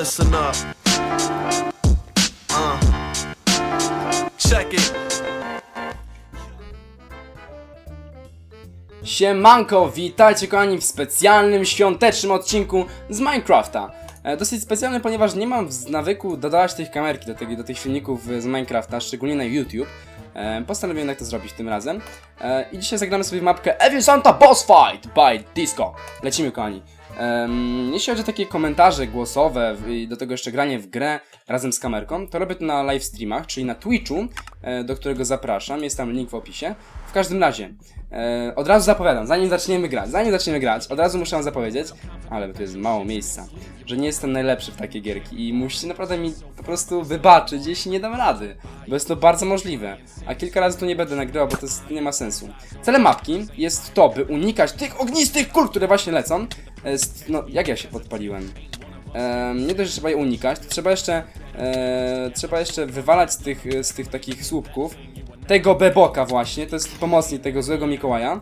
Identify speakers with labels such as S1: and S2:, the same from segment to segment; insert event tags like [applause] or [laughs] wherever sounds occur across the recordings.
S1: Listen up. Uh. Check it.
S2: Siemanko, witajcie kochani w specjalnym świątecznym odcinku z Minecrafta. E, dosyć specjalny, ponieważ nie mam w nawyku dodawać tych kamerki do, do tych filmików z Minecrafta, szczególnie na YouTube. E, postanowiłem jak to zrobić tym razem. E, I dzisiaj zagramy sobie w mapkę Evil Santa Boss Fight by Disco. Lecimy kochani. Em, jeśli chodzi o takie komentarze głosowe i do tego jeszcze granie w grę razem z kamerką, to robię to na live streamach, czyli na Twitchu, do którego zapraszam. Jest tam link w opisie. W każdym razie, e, od razu zapowiadam, zanim zaczniemy grać, zanim zaczniemy grać, od razu muszę wam zapowiedzieć, ale tu jest mało miejsca, że nie jestem najlepszy w takie gierki i musicie naprawdę mi po prostu wybaczyć, jeśli nie dam rady, bo jest to bardzo możliwe, a kilka razy tu nie będę nagrywał, bo to jest, nie ma sensu. Celem mapki jest to, by unikać tych ognistych kul, które właśnie lecą. Jest, no, jak ja się podpaliłem? Em, nie dość, że trzeba je unikać, to trzeba jeszcze, e, trzeba jeszcze wywalać z tych, z tych takich słupków tego beboka właśnie, to jest pomocnik tego złego Mikołaja.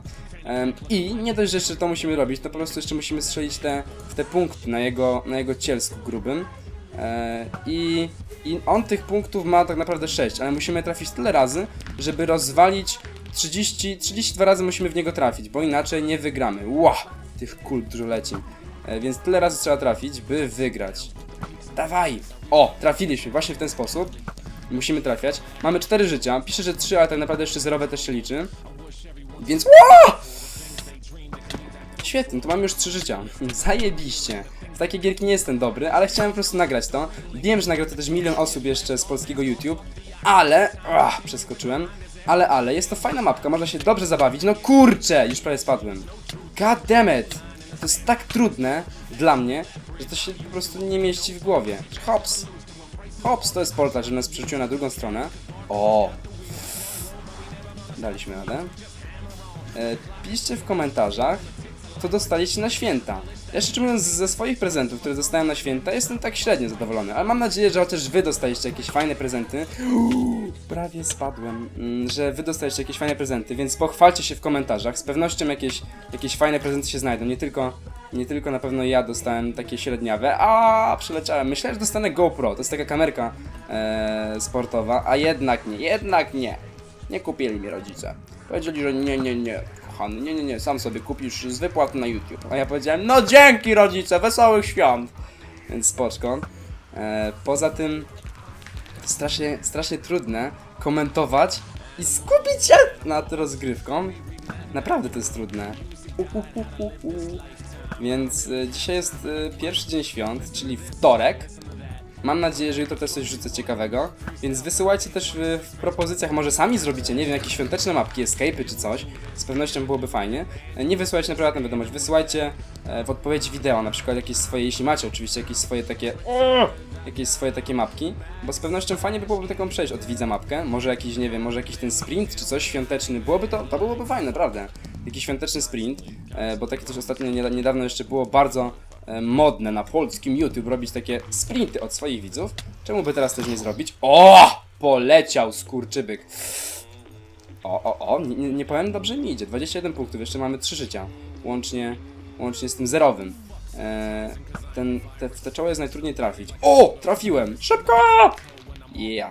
S2: I nie dość, że jeszcze to musimy robić, to po prostu jeszcze musimy strzelić te, w te punkty na jego, na jego cielsku grubym. E, I, I on tych punktów ma tak naprawdę 6, ale musimy trafić tyle razy, żeby rozwalić 30, 32 razy musimy w niego trafić, bo inaczej nie wygramy. Ła! Tych kul dużo leci. E, więc tyle razy trzeba trafić, by wygrać. Dawaj! O, trafiliśmy właśnie w ten sposób. Musimy trafiać. Mamy 4 życia. Pisze, że 3, ale tak naprawdę jeszcze zerowe też się liczy. Więc. Ła! Świetnie, to mamy już 3 życia. Zajebiście. W takie gierki nie jestem dobry, ale chciałem po prostu nagrać to. Wiem, że nagra to też milion osób jeszcze z polskiego YouTube, ale. Przeskoczyłem. Ale, ale, jest to fajna mapka, można się dobrze zabawić. No kurczę, już prawie spadłem. God damn it! To jest tak trudne dla mnie, że to się po prostu nie mieści w głowie. Hops! Hops, to jest portal, że nas przerzuciło na drugą stronę. O! Daliśmy radę. E, piszcie w komentarzach, co dostaliście na święta. Ja szczerze mówiąc, ze swoich prezentów, które dostałem na święta, jestem tak średnio zadowolony, ale mam nadzieję, że chociaż wy dostaliście jakieś fajne prezenty. Prawie spadłem, mm, że wy dostaliście jakieś fajne prezenty, więc pochwalcie się w komentarzach. Z pewnością jakieś, jakieś fajne prezenty się znajdą. Nie tylko, nie tylko na pewno ja dostałem takie średniawe. A przeleciałem. Myślałem, że dostanę GoPro. To jest taka kamerka e, sportowa, a jednak nie, jednak nie. Nie kupili mi rodzice. Powiedzieli, że nie, nie, nie, kochany, nie, nie, nie, sam sobie kupisz z wypłat na YouTube. A ja powiedziałem, no dzięki rodzice, wesołych świąt. Więc spoczko. E, poza tym strasznie, strasznie trudne komentować i skupić się nad rozgrywką. Naprawdę to jest trudne. Uhuhuhuhu. Więc e, dzisiaj jest e, pierwszy dzień świąt, czyli wtorek. Mam nadzieję, że jutro też coś rzucę ciekawego, więc wysyłajcie też w, w propozycjach, może sami zrobicie, nie wiem, jakieś świąteczne mapki, escape'y czy coś, z pewnością byłoby fajnie. E, Nie wysyłajcie na prywatną wiadomość, wysyłajcie e, w odpowiedzi wideo, na przykład jakieś swoje, jeśli macie oczywiście jakieś swoje takie, jakieś swoje takie mapki, bo z pewnością fajnie by byłoby taką przejść od widza mapkę, może jakiś, nie wiem, może jakiś ten sprint czy coś świąteczny, byłoby to, to byłoby fajne, naprawdę. Jakiś świąteczny sprint, bo takie coś ostatnio nieda- niedawno jeszcze było bardzo modne na polskim YouTube robić takie sprinty od swoich widzów. Czemu by teraz też nie zrobić? O! Poleciał skurczybyk. O, o, o, nie, nie- powiem, dobrze mi idzie. 21 punktów, jeszcze mamy 3 życia. Łącznie, łącznie z tym zerowym. E, ten, te, te czoło jest najtrudniej trafić. O! Trafiłem! Szybko! Yeah.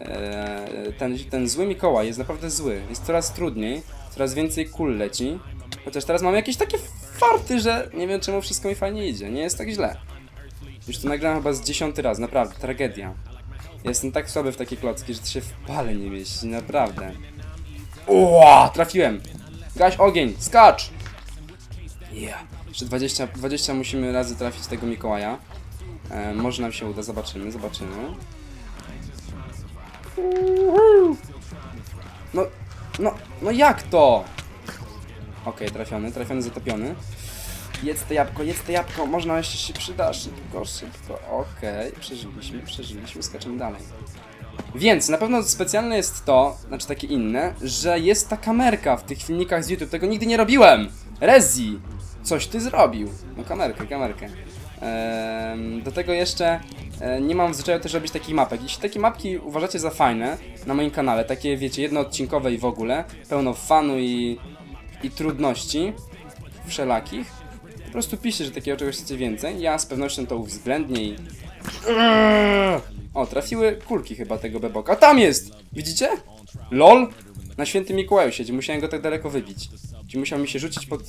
S2: E, ten, ten zły Mikołaj jest naprawdę zły. Jest coraz trudniej, coraz więcej kul leci. Chociaż teraz mam jakieś takie farty, że nie wiem czemu wszystko mi fajnie idzie. Nie jest tak źle. Już to nagrałem chyba z dziesiąty raz, naprawdę, tragedia. Jestem tak słaby w takie klocki, że to się w pale nie mieści, naprawdę. Ua, trafiłem! Gaś ogień, skacz! Yeah. Jeszcze 20, 20 musimy razy trafić tego Mikołaja. E, może nam się uda, zobaczymy, zobaczymy. No, no, no jak to? Okej, trafiony, trafiony, zatopiony. Jedz te jabłko, jedz te jabłko, można jeszcze się przyda, szybko, szybko. Okej, przeżyliśmy, przeżyliśmy, skaczemy dalej. Więc na pewno specjalne jest to, znaczy takie inne, że jest ta kamerka w tych filmikach z YouTube. Tego nigdy nie robiłem! Rezi! Coś ty zrobił. No kamerkę, kamerkę. Do tego jeszcze e, nie mam w zwyczaju też robić takich mapek. Jeśli takie mapki uważacie za fajne na moim kanale, takie wiecie, jednoodcinkowe i w ogóle, pełno fanu i, i trudności wszelakich, po prostu piszcie, że takiego czegoś chcecie więcej. Ja z pewnością to uwzględnię i. O, trafiły kulki chyba tego beboka. Tam jest! Widzicie? LOL? Na świętym Mikołaju siedzi, musiałem go tak daleko wybić. Ci musiał mi się rzucić pod...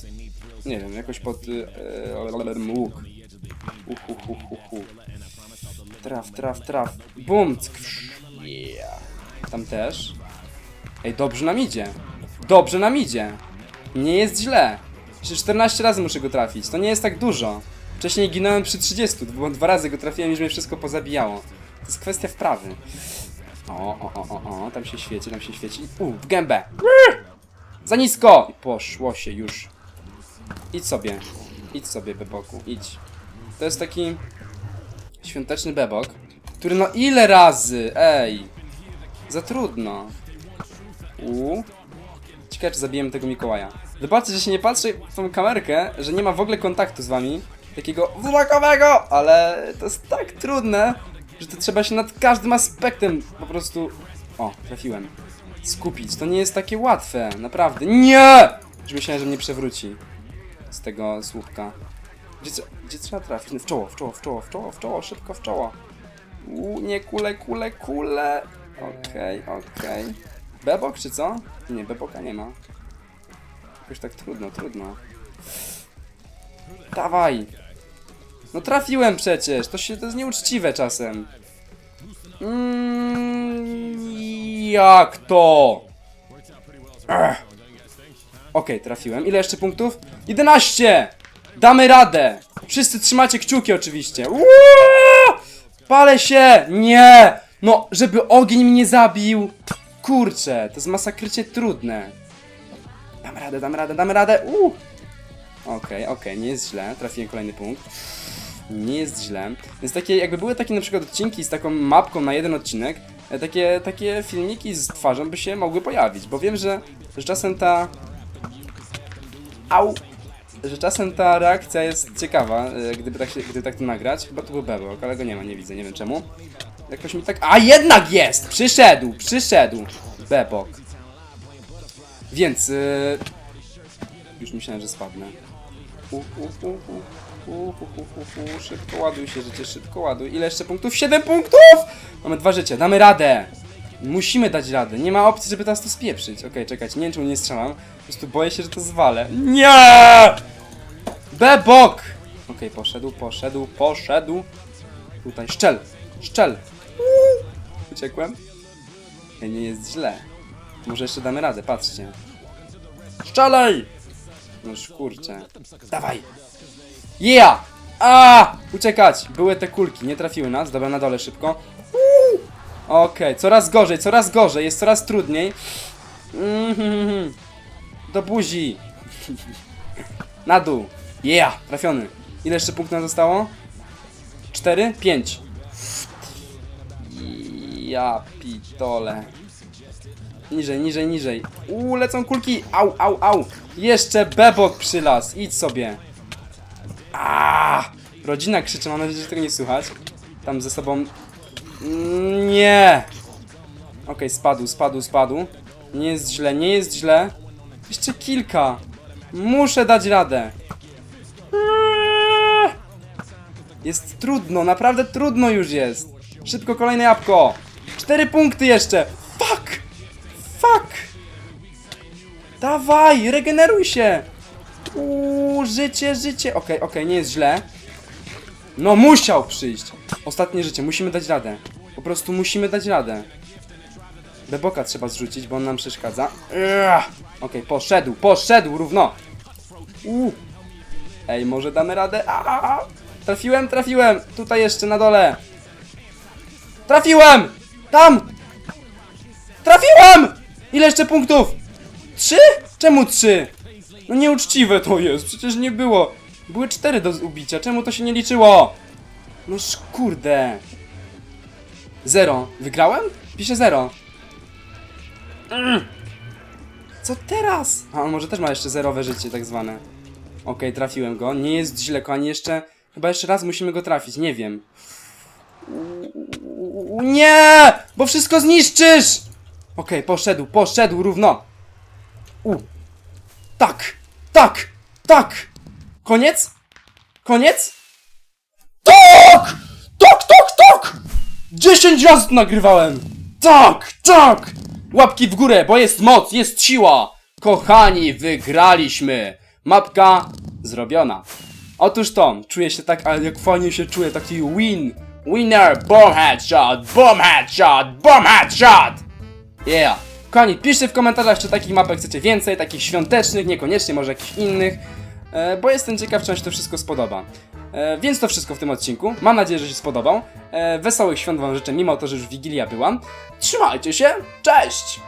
S2: Nie wiem, jakoś pod... y, e, łuk. Uch. Traf, traf, traf. Bum! Yeah. Tam też. Ej, dobrze nam idzie. Dobrze nam idzie. Nie jest źle. Jeszcze 14 razy muszę go trafić. To nie jest tak dużo. Wcześniej ginąłem przy 30, bo dwa razy go trafiłem i mnie wszystko pozabijało. To jest kwestia wprawy. O, o, o, o, o, tam się świeci, tam się świeci. U, w gębę. Za nisko! I poszło się już. Idź sobie. Idź sobie, beboku, idź. To jest taki świąteczny bebok, który no ile razy? Ej! Za trudno. U. Ciekawe, czy zabijemy tego Mikołaja. Wybaczcie, że się nie patrzę w tą kamerkę, że nie ma w ogóle kontaktu z wami. Takiego wzrokowego, ale to jest tak trudne, że to trzeba się nad każdym aspektem po prostu... O, trafiłem. Skupić. To nie jest takie łatwe, naprawdę. Nie! Już myślałem, że mnie przewróci z tego słupka. Gdzie, gdzie trzeba trafić? No, W czoło, w czoło, w czoło, w czoło, w czoło, szybko w czoło. U, nie kule, kule, kule. Okej, okej. Bebok czy co? Nie, beboka nie ma. Jakoś tak trudno, trudno. Dawaj! No trafiłem przecież! To się to jest nieuczciwe czasem. Mm, jak to? Ech. Okej, trafiłem. Ile jeszcze punktów? 11! Damy radę! Wszyscy trzymacie kciuki oczywiście. Uuuu! Palę się! Nie! No, żeby ogień mnie zabił! Kurczę, to jest masakrycznie trudne. Dam radę, dam radę, dam radę! Uuu! Okej, okej, nie jest źle. Trafiłem kolejny punkt. Nie jest źle. Więc takie, jakby były takie na przykład odcinki z taką mapką na jeden odcinek, e, takie, takie filmiki z twarzą by się mogły pojawić, bo wiem, że, że czasem ta... Au! Że czasem ta reakcja jest ciekawa, e, gdyby tak, się, gdyby tak to nagrać. Chyba to był Bebok, ale go nie ma, nie widzę, nie wiem czemu. Jakoś mi tak... A jednak jest! Przyszedł, przyszedł! Bebok. Więc... Yy... Już myślałem, że spadnę. U, u, u, u. U. Szybko ładuj się życie, szybko ładuj. Ile jeszcze punktów? 7 punktów! Mamy dwa życie. damy radę! Musimy dać radę, nie ma opcji, żeby teraz to spieprzyć. Okej, okay, czekać, nie wiem czemu nie strzelam. Po prostu boję się, że to zwalę. Nie! Bebok! Okej, okay, poszedł, poszedł, poszedł. Tutaj, szczel, szczel. Uciekłem? Nie jest źle. Może jeszcze damy radę, patrzcie. Szczelej! No kurczę. Dawaj! Yeah! A! Uciekać! Były te kulki, nie trafiły nas. Dobra, na dole szybko. Okej, coraz gorzej, coraz gorzej, jest coraz trudniej. Mhm. Do buzi. [laughs] Na dół. Yeah! Trafiony. Ile jeszcze punktów zostało? Cztery? Pięć. Ja pitole. Niżej, niżej, niżej. Uuu, lecą kulki. Au, au, au. Jeszcze bebok przylas. Idź sobie. A! Rodzina krzyczy, mam nadzieję, że tego nie słychać. Tam ze sobą... Nie! Okej, spadł, spadł, spadł. Nie jest źle, nie jest źle. Jeszcze kilka. Muszę dać radę. Jest trudno, naprawdę trudno już jest. Szybko kolejne jabłko. Cztery punkty jeszcze. Dawaj, regeneruj się! Uuu, życie, życie. Okej, okej, nie jest źle. No musiał przyjść. Ostatnie życie, musimy dać radę. Po prostu musimy dać radę. Beboka trzeba zrzucić, bo on nam przeszkadza. Okej, poszedł, poszedł równo. Uuu. Ej, może damy radę? Aaaa! Trafiłem, trafiłem! Tutaj jeszcze na dole. Trafiłem! Tam! Trafiłem! Ile jeszcze punktów? Trzy? Czemu trzy? No nieuczciwe to jest, przecież nie było. Były cztery do ubicia, czemu to się nie liczyło? No kurde. Zero. Wygrałem? Pisze zero. Co teraz? A on może też ma jeszcze zerowe życie, tak zwane. Okej, trafiłem go. Nie jest źle, kochani, jeszcze... Chyba jeszcze raz musimy go trafić, nie wiem. Nie! Bo wszystko zniszczysz! Okej, poszedł, poszedł równo. U. Tak! Tak! Tak! Koniec? Koniec? Tak! Tak, tak, tak! 10 razy nagrywałem! Tak, tak! Łapki w górę, bo jest moc, jest siła! Kochani, wygraliśmy! Mapka zrobiona. Otóż to, czuję się tak, ale jak fajnie się czuję, taki win! Winner, bomb headshot, bomb headshot, bomb headshot! Yeah! Kochani, piszcie w komentarzach, czy takich mapek chcecie więcej, takich świątecznych, niekoniecznie może jakichś innych, e, bo jestem ciekaw, czy wam się to wszystko spodoba. E, więc to wszystko w tym odcinku. Mam nadzieję, że się spodobał. E, wesołych świąt wam życzę, mimo to, że już Wigilia była. Trzymajcie się, cześć!